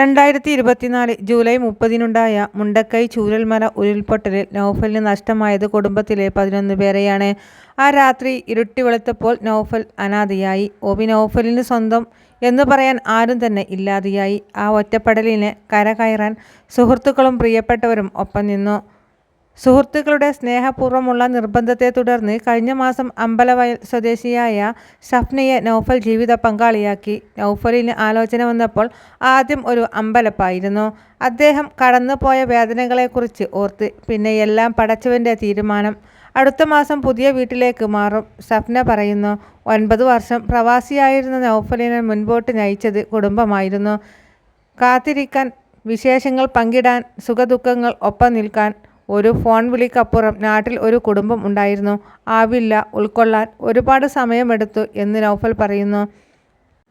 രണ്ടായിരത്തി ഇരുപത്തിനാല് ജൂലൈ മുപ്പതിനുണ്ടായ മുണ്ടക്കൈ ചൂരൽമല ഉരുൾപൊട്ടലിൽ നൗഫലിന് നഷ്ടമായത് കുടുംബത്തിലെ പതിനൊന്ന് പേരെയാണ്. ആ രാത്രി ഇരുട്ടി വെളുത്തപ്പോൾ നൗഫൽ അനാഥയായി ഒബി നൗഫലിന് സ്വന്തം എന്ന് പറയാൻ ആരും തന്നെ ഇല്ലാതെയായി. ആ ഒറ്റപ്പെടലിനെ കരകയറാൻ സുഹൃത്തുക്കളും പ്രിയപ്പെട്ടവരും ഒപ്പം നിന്നു. സുഹൃത്തുക്കളുടെ സ്നേഹപൂർവമുള്ള നിർബന്ധത്തെ തുടർന്ന് കഴിഞ്ഞ മാസം അമ്പലവയൽ സ്വദേശിയായ ഷഫ്നയെ നൗഫൽ ജീവിത പങ്കാളിയാക്കി. നൗഫലിന് ആലോചന വന്നപ്പോൾ ആദ്യം ഒരു അമ്പലപ്പായിരുന്നു. അദ്ദേഹം കടന്നുപോയ വേദനകളെക്കുറിച്ച് ഓർത്ത് പിന്നെ എല്ലാം പടച്ചവന്റെ തീരുമാനം. അടുത്ത മാസം പുതിയ വീട്ടിലേക്ക് മാറും. സ്വപ്ന പറയുന്നു ഒൻപത് വർഷം പ്രവാസിയായിരുന്ന നൗഫലിനെ മുൻപോട്ട് നയിച്ചത് കുടുംബമായിരുന്നു. കാത്തിരിക്കാൻ വിശേഷങ്ങൾ പങ്കിടാൻ സുഖദുഃഖങ്ങൾ ഒപ്പം നിൽക്കാൻ ഒരു ഫോൺ വിളിക്കപ്പുറം നാട്ടിൽ ഒരു കുടുംബം ഉണ്ടായിരുന്നു. ആവില്ല ഉൾക്കൊള്ളാൻ ഒരുപാട് സമയമെടുത്തു എന്ന് നൗഫൽ പറയുന്നു.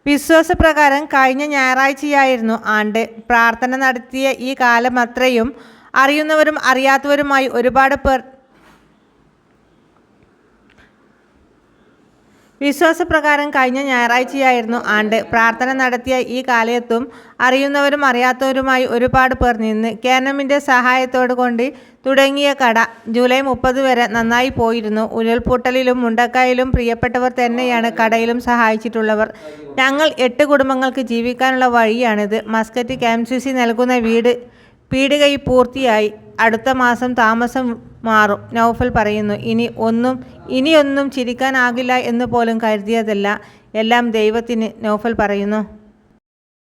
വിശ്വാസപ്രകാരം കഴിഞ്ഞ ഞായറാഴ്ചയായിരുന്നു ആണ്ട്. പ്രാർത്ഥന നടത്തിയ ഈ കാലം അത്രയും അറിയുന്നവരും അറിയാത്തവരുമായി ഒരുപാട് പേർ വിശ്വാസപ്രകാരം കഴിഞ്ഞ ഞായറാഴ്ചയായിരുന്നു ആണ്ട്. പ്രാർത്ഥന നടത്തിയ ഈ കാലയത്തും അറിയുന്നവരും അറിയാത്തവരുമായി ഒരുപാട് പേർ നിന്ന് കേനമിന്റെ സഹായത്തോട് കൊണ്ട് തുടങ്ങിയ കട ജൂലൈ മുപ്പത് വരെ നന്നായി പോയിരുന്നു. ഉരുൾപൊട്ടലിലും മുണ്ടക്കായിലും പ്രിയപ്പെട്ടവർ തന്നെയാണ് കടയിലും സഹായിച്ചിട്ടുള്ളവർ. ഞങ്ങൾ എട്ട് കുടുംബങ്ങൾക്ക് ജീവിക്കാനുള്ള വഴിയാണിത്. മസ്കറ്റ് ക്യാംസിസി നൽകുന്ന വീട് പീടികൈ പൂർത്തിയായി. അടുത്ത മാസം താമസം മാറും. നൗഫൽ പറയുന്നു ഇനി ഒന്നും ഇനിയൊന്നും ചിരിക്കാനാകില്ല എന്ന് പോലും കരുതിയതല്ല എല്ലാം ദൈവത്തിന് നോഫൽ പറയുന്നു.